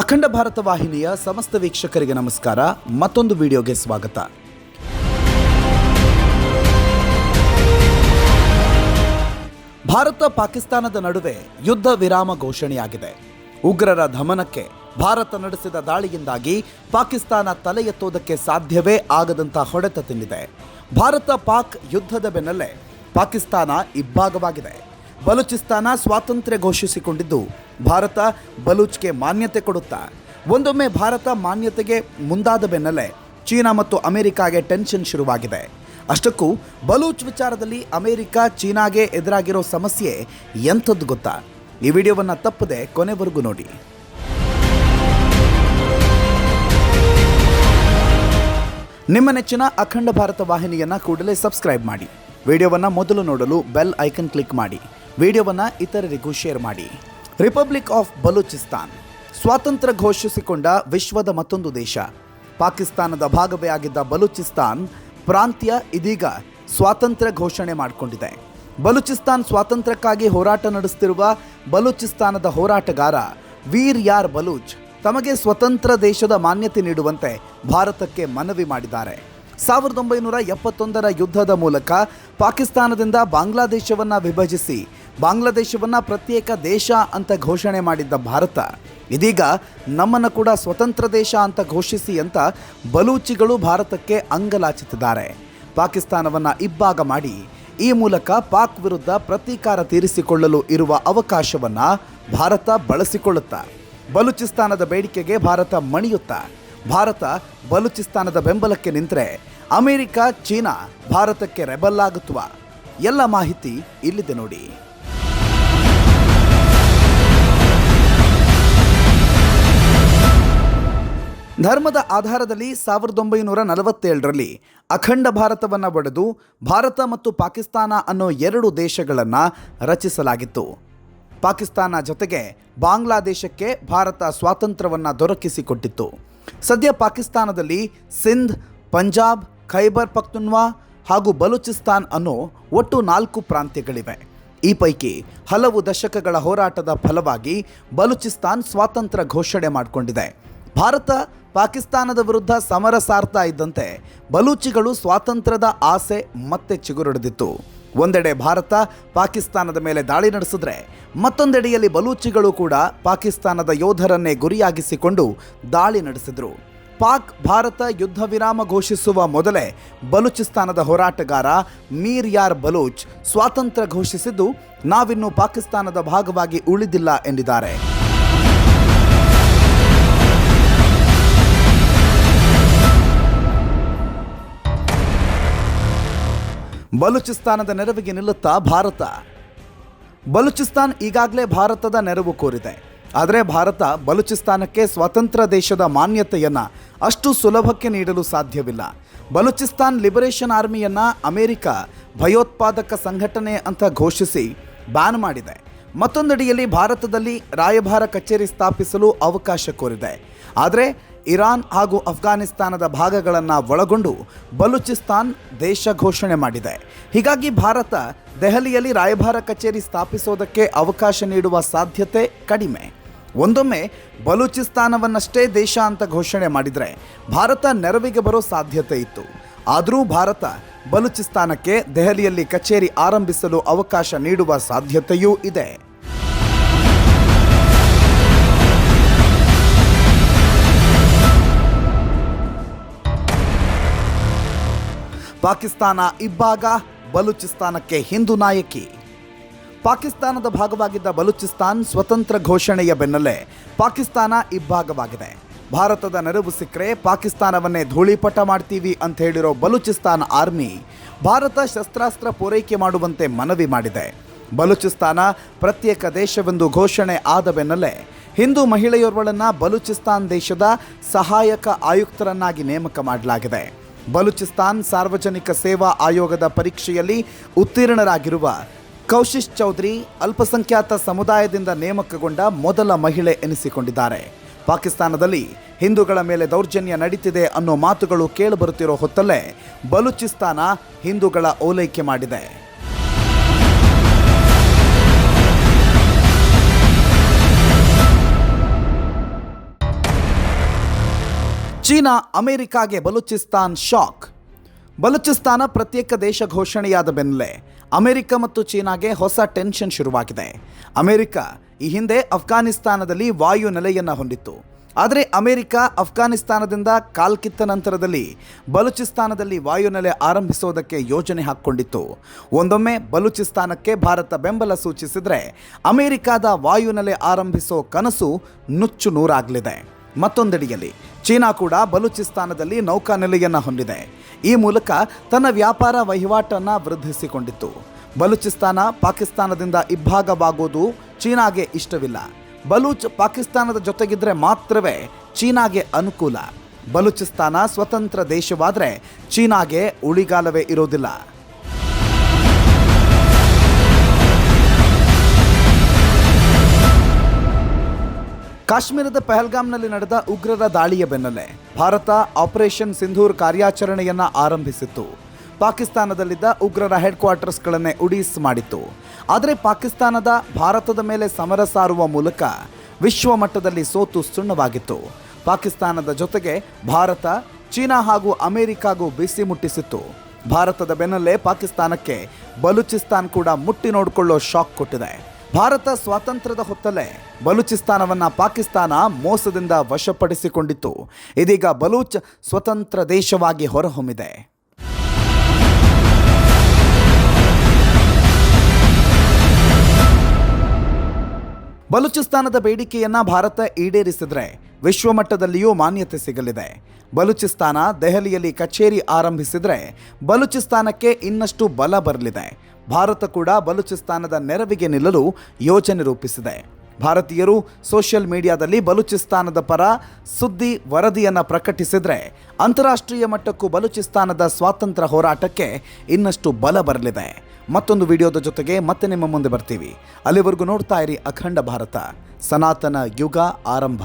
ಅಖಂಡ ಭಾರತ ವಾಹಿನಿಯ ಸಮಸ್ತ ವೀಕ್ಷಕರಿಗೆ ನಮಸ್ಕಾರ. ಮತ್ತೊಂದು ವಿಡಿಯೋಗೆ ಸ್ವಾಗತ. ಭಾರತ ಪಾಕಿಸ್ತಾನದ ನಡುವೆ ಯುದ್ಧ ವಿರಾಮ ಘೋಷಣೆಯಾಗಿದೆ. ಉಗ್ರರ ದಮನಕ್ಕೆ ಭಾರತ ನಡೆಸಿದ ದಾಳಿಯಿಂದಾಗಿ ಪಾಕಿಸ್ತಾನ ತಲೆ ಎತ್ತುವುದಕ್ಕೆ ಸಾಧ್ಯವೇ ಆಗದಂತ ಹೊಡೆತ ತಿಂದಿದೆ. ಭಾರತ ಪಾಕ್ ಯುದ್ಧದ ಬೆನ್ನಲ್ಲೇ ಪಾಕಿಸ್ತಾನ ಇಬ್ಬಾಗವಾಗಿದೆ ಬಲೂಚಿಸ್ತಾನ ಸ್ವಾತಂತ್ರ್ಯ ಘೋಷಿಸಿಕೊಂಡಿದ್ದು, ಭಾರತ ಬಲೂಚ್ಗೆ ಮಾನ್ಯತೆ ಕೊಡುತ್ತಾ, ಒಂದೊಮ್ಮೆ ಭಾರತ ಮಾನ್ಯತೆಗೆ ಮುಂದಾದ ಬೆನ್ನಲ್ಲೇ ಚೀನಾ ಮತ್ತು ಅಮೆರಿಕಾಗೆ ಟೆನ್ಷನ್ ಶುರುವಾಗಿದೆ. ಅಷ್ಟಕ್ಕೂ ಬಲೂಚ್ ವಿಚಾರದಲ್ಲಿ ಅಮೆರಿಕ ಚೀನಾಗೆ ಎದುರಾಗಿರೋ ಸಮಸ್ಯೆ ಎಂಥದ್ದು ಗೊತ್ತಾ? ಈ ವಿಡಿಯೋವನ್ನು ತಪ್ಪದೆ ಕೊನೆವರೆಗೂ ನೋಡಿ. ನಿಮ್ಮ ನೆಚ್ಚಿನ ಅಖಂಡ ಭಾರತ ವಾಹಿನಿಯನ್ನು ಕೂಡಲೇ ಸಬ್ಸ್ಕ್ರೈಬ್ ಮಾಡಿ. ವಿಡಿಯೋವನ್ನು ಮೊದಲು ನೋಡಲು ಬೆಲ್ ಐಕನ್ ಕ್ಲಿಕ್ ಮಾಡಿ. ವಿಡಿಯೋವನ್ನ ಇತರರಿಗೂ ಶೇರ್ ಮಾಡಿ. Republic of Balochistan. ಸ್ವಾತಂತ್ರ್ಯ ಘೋಷಿಸಿಕೊಂಡ ವಿಶ್ವದ ಮತ್ತೊಂದು ದೇಶ. ಪಾಕಿಸ್ತಾನದ ಭಾಗವೇ ಆಗಿದ್ದ ಬಲೂಚಿಸ್ತಾನ್ ಪ್ರಾಂತ್ಯ ಇದೀಗ ಸ್ವಾತಂತ್ರ್ಯ ಘೋಷಣೆ ಮಾಡಿಕೊಂಡಿದೆ. ಬಲೂಚಿಸ್ತಾನ್ ಸ್ವಾತಂತ್ರ್ಯಕ್ಕಾಗಿ ಹೋರಾಟ ನಡೆಸುತ್ತಿರುವ ಬಲೂಚಿಸ್ತಾನದ ಹೋರಾಟಗಾರ ವೀರ್ ಯಾರ್ ಬಲೂಚ್ ತಮಗೆ ಸ್ವತಂತ್ರ ದೇಶದ ಮಾನ್ಯತೆ ನೀಡುವಂತೆ ಭಾರತಕ್ಕೆ ಮನವಿ ಮಾಡಿದ್ದಾರೆ. ಸಾವಿರದ ಒಂಬೈನೂರ ಎಪ್ಪತ್ತೊಂದರ ಯುದ್ಧದ ಮೂಲಕ ಪಾಕಿಸ್ತಾನದಿಂದ ಬಾಂಗ್ಲಾದೇಶವನ್ನು ವಿಭಜಿಸಿ ಬಾಂಗ್ಲಾದೇಶವನ್ನ ಪ್ರತ್ಯೇಕ ದೇಶ ಅಂತ ಘೋಷಣೆ ಮಾಡಿದ್ದ ಭಾರತ. ಇದೀಗ ನಮ್ಮನ್ನು ಕೂಡ ಸ್ವತಂತ್ರ ದೇಶ ಅಂತ ಘೋಷಿಸಿ ಅಂತ ಬಲೂಚಿಗಳು ಭಾರತಕ್ಕೆ ಅಂಗಲಾಚುತ್ತಿದ್ದಾರೆ ಪಾಕಿಸ್ತಾನವನ್ನು ಇಬ್ಬಾಗ ಮಾಡಿ ಈ ಮೂಲಕ ಪಾಕ್ ವಿರುದ್ಧ ಪ್ರತೀಕಾರ ತೀರಿಸಿಕೊಳ್ಳಲು ಇರುವ ಅವಕಾಶವನ್ನು ಭಾರತ ಬಳಸಿಕೊಳ್ಳುತ್ತಾ, ಬಲೂಚಿಸ್ತಾನದ ಬೇಡಿಕೆಗೆ ಭಾರತ ಮಣಿಯುತ್ತಾ, ಭಾರತ ಬಲೂಚಿಸ್ತಾನದ ಬೆಂಬಲಕ್ಕೆ ನಿಂತರೆ ಅಮೆರಿಕ, ಚೀನಾ ಭಾರತಕ್ಕೆ ರೆಬಲ್ ಆಗುತ್ತವ ಎಲ್ಲ ಮಾಹಿತಿ ಇಲ್ಲಿದೆ ನೋಡಿ. ಧರ್ಮದ ಆಧಾರದಲ್ಲಿ ಸಾವಿರದ ಒಂಬೈನೂರ ನಲವತ್ತೇಳರಲ್ಲಿ ಅಖಂಡ ಭಾರತವನ್ನು ಒಡೆದು ಭಾರತ ಮತ್ತು ಪಾಕಿಸ್ತಾನ ಅನ್ನೋ ಎರಡು ದೇಶಗಳನ್ನು ರಚಿಸಲಾಗಿತ್ತು. ಪಾಕಿಸ್ತಾನ ಜೊತೆಗೆ ಬಾಂಗ್ಲಾದೇಶಕ್ಕೆ ಭಾರತ ಸ್ವಾತಂತ್ರ್ಯವನ್ನು ದೊರಕಿಸಿಕೊಟ್ಟಿತ್ತು. ಸದ್ಯ ಪಾಕಿಸ್ತಾನದಲ್ಲಿ ಸಿಂಧ್, ಪಂಜಾಬ್, ಖೈಬರ್ ಪಖ್ತುನ್ವಾ ಹಾಗೂ ಬಲೂಚಿಸ್ತಾನ್ ಅನ್ನೋ ಒಟ್ಟು ನಾಲ್ಕು ಪ್ರಾಂತ್ಯಗಳಿವೆ. ಈ ಪೈಕಿ ಹಲವು ದಶಕಗಳ ಹೋರಾಟದ ಫಲವಾಗಿ ಬಲೂಚಿಸ್ತಾನ್ ಸ್ವಾತಂತ್ರ್ಯ ಘೋಷಣೆ ಮಾಡಿಕೊಂಡಿದೆ. ಭಾರತ ಪಾಕಿಸ್ತಾನದ ವಿರುದ್ಧ ಸಮರ ಸಾರ್ತಾ ಇದ್ದಂತೆ ಬಲೂಚಿಗಳು ಸ್ವಾತಂತ್ರ್ಯದ ಆಸೆ ಮತ್ತೆ ಚಿಗುರೊಡೆದಿತ್ತು. ಒಂದೆಡೆ ಭಾರತ ಪಾಕಿಸ್ತಾನದ ಮೇಲೆ ದಾಳಿ ನಡೆಸಿದ್ರೆ ಮತ್ತೊಂದೆಡೆಯಲ್ಲಿ ಬಲೂಚಿಗಳು ಕೂಡ ಪಾಕಿಸ್ತಾನದ ಯೋಧರನ್ನೇ ಗುರಿಯಾಗಿಸಿಕೊಂಡು ದಾಳಿ ನಡೆಸಿದ್ರು. ಪಾಕ್ ಭಾರತ ಯುದ್ಧ ವಿರಾಮ ಘೋಷಿಸುವ ಮೊದಲೇ ಬಲೂಚಿಸ್ತಾನದ ಹೋರಾಟಗಾರ ಮೀರ್ ಯಾರ್ ಬಲೂಚ್ ಸ್ವಾತಂತ್ರ್ಯ ಘೋಷಿಸಿದ್ದು ನಾವಿನ್ನು ಪಾಕಿಸ್ತಾನದ ಭಾಗವಾಗಿ ಉಳಿದಿಲ್ಲ ಎಂದಿದ್ದಾರೆ. ಬಲೂಚಿಸ್ತಾನದ ನೆರವಿಗೆ ನಿಲ್ಲುತ್ತಾ ಭಾರತ. ಬಲೂಚಿಸ್ತಾನ್ ಈಗಾಗಲೇ ಭಾರತದ ನೆರವು ಕೋರಿದೆ. ಆದರೆ ಭಾರತ ಬಲೂಚಿಸ್ತಾನಕ್ಕೆ ಸ್ವತಂತ್ರ ದೇಶದ ಮಾನ್ಯತೆಯನ್ನು ಅಷ್ಟು ಸುಲಭಕ್ಕೆ ನೀಡಲು ಸಾಧ್ಯವಿಲ್ಲ. ಬಲೂಚಿಸ್ತಾನ್ ಲಿಬರೇಷನ್ ಆರ್ಮಿಯನ್ನು ಅಮೆರಿಕ ಭಯೋತ್ಪಾದಕ ಸಂಘಟನೆ ಅಂತ ಘೋಷಿಸಿ ಬ್ಯಾನ್ ಮಾಡಿದೆ. ಮತ್ತೊಂದಡಿಯಲ್ಲಿ ಭಾರತದಲ್ಲಿ ರಾಯಭಾರ ಕಚೇರಿ ಸ್ಥಾಪಿಸಲು ಅವಕಾಶ ಕೋರಿದೆ. ಆದರೆ ಇರಾನ್ ಹಾಗೂ ಅಫ್ಘಾನಿಸ್ತಾನದ ಭಾಗಗಳನ್ನು ಒಳಗೊಂಡು ಬಲೂಚಿಸ್ತಾನ್ ದೇಶ ಘೋಷಣೆ ಮಾಡಿದೆ. ಹೀಗಾಗಿ ಭಾರತ ದೆಹಲಿಯಲ್ಲಿ ರಾಯಭಾರ ಕಚೇರಿ ಸ್ಥಾಪಿಸೋದಕ್ಕೆ ಅವಕಾಶ ನೀಡುವ ಸಾಧ್ಯತೆ ಕಡಿಮೆ. ಒಂದೊಮ್ಮೆ ಬಲೂಚಿಸ್ತಾನವನ್ನಷ್ಟೇ ದೇಶ ಅಂತ ಘೋಷಣೆ ಮಾಡಿದರೆ ಭಾರತ ನೆರವಿಗೆ ಬರೋ ಸಾಧ್ಯತೆ ಇತ್ತು. ಆದರೂ ಭಾರತ ಬಲೂಚಿಸ್ತಾನಕ್ಕೆ ದೆಹಲಿಯಲ್ಲಿ ಕಚೇರಿ ಆರಂಭಿಸಲು ಅವಕಾಶ ನೀಡುವ ಸಾಧ್ಯತೆಯೂ ಇದೆ. ಪಾಕಿಸ್ತಾನ ಇಬ್ಬಾಗ ಬಲೂಚಿಸ್ತಾನಕ್ಕೆ ಹಿಂದೂ ನಾಯಕಿ. ಪಾಕಿಸ್ತಾನದ ಭಾಗವಾಗಿದ್ದ ಬಲೂಚಿಸ್ತಾನ್ ಸ್ವತಂತ್ರ ಘೋಷಣೆಯ ಬೆನ್ನಲ್ಲೇ ಪಾಕಿಸ್ತಾನ ಇಬ್ಬಾಗವಾಗಿದೆ ಭಾರತದ ನೆರವು ಸಿಕ್ಕರೆ ಪಾಕಿಸ್ತಾನವನ್ನೇ ಧೂಳಿಪಟ ಮಾಡ್ತೀವಿ ಅಂತ ಹೇಳಿರೋ ಬಲೂಚಿಸ್ತಾನ್ ಆರ್ಮಿ ಭಾರತ ಶಸ್ತ್ರಾಸ್ತ್ರ ಪೂರೈಕೆ ಮಾಡುವಂತೆ ಮನವಿ ಮಾಡಿದೆ. ಬಲೂಚಿಸ್ತಾನ ಪ್ರತ್ಯೇಕ ದೇಶವೆಂದು ಘೋಷಣೆ ಆದ ಬೆನ್ನಲ್ಲೇ ಹಿಂದೂ ಮಹಿಳೆಯೋರ್ವಳನ್ನು ಬಲೂಚಿಸ್ತಾನ್ ದೇಶದ ಸಹಾಯಕ ಆಯುಕ್ತರನ್ನಾಗಿ ನೇಮಕ ಮಾಡಲಾಗಿದೆ. ಬಲೂಚಿಸ್ತಾನ್ ಸಾರ್ವಜನಿಕ ಸೇವಾ ಆಯೋಗದ ಪರೀಕ್ಷೆಯಲ್ಲಿ ಉತ್ತೀರ್ಣರಾಗಿರುವ ಕೌಶಿಶ್ ಚೌಧರಿ ಅಲ್ಪಸಂಖ್ಯಾತ ಸಮುದಾಯದಿಂದ ನೇಮಕಗೊಂಡ ಮೊದಲ ಮಹಿಳೆ ಎನಿಸಿಕೊಂಡಿದ್ದಾರೆ. ಪಾಕಿಸ್ತಾನದಲ್ಲಿ ಹಿಂದೂಗಳ ಮೇಲೆ ದೌರ್ಜನ್ಯ ನಡೀತಿದೆ ಅನ್ನೋ ಮಾತುಗಳು ಕೇಳಿಬರುತ್ತಿರೋ ಹೊತ್ತಲ್ಲೇ ಬಲೂಚಿಸ್ತಾನ ಹಿಂದೂಗಳ ಓಲೈಕೆ ಮಾಡಿದೆ. ಚೀನಾ ಅಮೆರಿಕಾಗೆ ಬಲೂಚಿಸ್ತಾನ್ ಶಾಕ್. ಬಲೂಚಿಸ್ತಾನ ಪ್ರತ್ಯೇಕ ದೇಶ ಘೋಷಣೆಯಾದ ಬೆನ್ನಲ್ಲೇ ಅಮೆರಿಕ ಮತ್ತು ಚೀನಾಗೆ ಹೊಸ ಟೆನ್ಷನ್ ಶುರುವಾಗಿದೆ. ಅಮೆರಿಕ ಈ ಹಿಂದೆ ಅಫ್ಘಾನಿಸ್ತಾನದಲ್ಲಿ ವಾಯು ನೆಲೆಯನ್ನು ಹೊಂದಿತ್ತು. ಆದರೆ ಅಮೆರಿಕ ಅಫ್ಘಾನಿಸ್ತಾನದಿಂದ ಕಾಲ್ಕಿತ್ತ ನಂತರದಲ್ಲಿ ಬಲೂಚಿಸ್ತಾನದಲ್ಲಿ ವಾಯುನೆಲೆ ಆರಂಭಿಸೋದಕ್ಕೆ ಯೋಜನೆ ಹಾಕ್ಕೊಂಡಿತ್ತು. ಒಂದೊಮ್ಮೆ ಬಲೂಚಿಸ್ತಾನಕ್ಕೆ ಭಾರತ ಬೆಂಬಲ ಸೂಚಿಸಿದರೆ ಅಮೆರಿಕದ ವಾಯುನೆಲೆ ಆರಂಭಿಸೋ ಕನಸು ನುಚ್ಚು ನೂರಾಗಲಿದೆ. ಮತ್ತೊಂದೆಡೆಯಲ್ಲಿ, ಚೀನಾ ಕೂಡ ಬಲೂಚಿಸ್ತಾನದಲ್ಲಿ ನೌಕಾನೆಲೆಯನ್ನು ಹೊಂದಿದೆ. ಈ ಮೂಲಕ ತನ್ನ ವ್ಯಾಪಾರ ವಹಿವಾಟನ್ನು ವೃದ್ಧಿಸಿಕೊಂಡಿತ್ತು. ಬಲೂಚಿಸ್ತಾನ ಪಾಕಿಸ್ತಾನದಿಂದ ಇಬ್ಬಾಗವಾಗೋದು ಚೀನಾಗೆ ಇಷ್ಟವಿಲ್ಲ. ಬಲೂಚ್ ಪಾಕಿಸ್ತಾನದ ಜೊತೆಗಿದ್ರೆ ಮಾತ್ರವೇ ಚೀನಾಗೆ ಅನುಕೂಲ. ಬಲೂಚಿಸ್ತಾನ ಸ್ವತಂತ್ರ ದೇಶವಾದರೆ ಚೀನಾಗೆ ಉಳಿಗಾಲವೇ ಇರೋದಿಲ್ಲ. ಕಾಶ್ಮೀರದ ಪೆಹಲ್ಗಾಮ್ನಲ್ಲಿ ನಡೆದ ಉಗ್ರರ ದಾಳಿಯ ಬೆನ್ನಲ್ಲೇ ಭಾರತ ಆಪರೇಷನ್ ಸಿಂಧೂರ್ ಕಾರ್ಯಾಚರಣೆಯನ್ನ ಆರಂಭಿಸಿತ್ತು. ಪಾಕಿಸ್ತಾನದಲ್ಲಿದ್ದ ಉಗ್ರರ ಹೆಡ್ ಕ್ವಾರ್ಟರ್ಸ್ಗಳನ್ನೇ ಉಡೀಸ್ ಮಾಡಿತ್ತು. ಆದರೆ ಪಾಕಿಸ್ತಾನದ ಭಾರತದ ಮೇಲೆ ಸಮರ ಸಾರುವ ಮೂಲಕ ವಿಶ್ವ ಮಟ್ಟದಲ್ಲಿ ಸೋತು ಸುಣ್ಣವಾಗಿತ್ತು. ಪಾಕಿಸ್ತಾನದ ಜೊತೆಗೆ ಭಾರತ, ಚೀನಾ ಹಾಗೂ ಅಮೆರಿಕಾಗೂ ಬಿಸಿ ಮುಟ್ಟಿಸಿತ್ತು. ಭಾರತದ ಬೆನ್ನಲ್ಲೇ ಪಾಕಿಸ್ತಾನಕ್ಕೆ ಬಲೂಚಿಸ್ತಾನ್ ಕೂಡ ಮುಟ್ಟಿ ನೋಡಿಕೊಳ್ಳೋ ಶಾಕ್ ಕೊಟ್ಟಿದೆ. ಭಾರತ ಸ್ವಾತಂತ್ರ್ಯದ ಹೊತ್ತಲ್ಲೇ ಬಲೂಚಿಸ್ತಾನವನ್ನು ಪಾಕಿಸ್ತಾನ ಮೋಸದಿಂದ ವಶಪಡಿಸಿಕೊಂಡಿತ್ತು. ಇದೀಗ ಬಲೂಚ್ ಸ್ವತಂತ್ರ ದೇಶವಾಗಿ ಹೊರಹೊಮ್ಮಿದೆ. ಬಲೂಚಿಸ್ತಾನದ ಬೇಡಿಕೆಯನ್ನ ಭಾರತ ಈಡೇರಿಸಿದರೆ ವಿಶ್ವಮಟ್ಟದಲ್ಲಿಯೂ ಮಾನ್ಯತೆ ಸಿಗಲಿದೆ. ಬಲೂಚಿಸ್ತಾನ ದೆಹಲಿಯಲ್ಲಿ ಕಚೇರಿ ಆರಂಭಿಸಿದರೆ ಬಲೂಚಿಸ್ತಾನಕ್ಕೆ ಇನ್ನಷ್ಟು ಬಲ ಬರಲಿದೆ. ಭಾರತ ಕೂಡ ಬಲೂಚಿಸ್ತಾನದ ನೆರವಿಗೆ ನಿಲ್ಲಲು ಯೋಜನೆ ರೂಪಿಸಿದೆ. ಭಾರತೀಯರು ಸೋಷಿಯಲ್ ಮೀಡಿಯಾದಲ್ಲಿ ಬಲೂಚಿಸ್ತಾನದ ಪರ ಸುದ್ದಿ ವರದಿಯನ್ನು ಪ್ರಕಟಿಸಿದ್ರೆ ಅಂತಾರಾಷ್ಟ್ರೀಯ ಮಟ್ಟಕ್ಕೂ ಬಲೂಚಿಸ್ತಾನದ ಸ್ವಾತಂತ್ರ್ಯ ಹೋರಾಟಕ್ಕೆ ಇನ್ನಷ್ಟು ಬಲ ಬರಲಿದೆ. ಮತ್ತೊಂದು ವಿಡಿಯೋದ ಜೊತೆಗೆ ಮತ್ತೆ ನಿಮ್ಮ ಮುಂದೆ ಬರ್ತೀವಿ. ಅಲ್ಲಿವರೆಗೂ ನೋಡ್ತಾ ಇರಿ ಅಖಂಡ ಭಾರತ. ಸನಾತನ ಯುಗ ಆರಂಭ.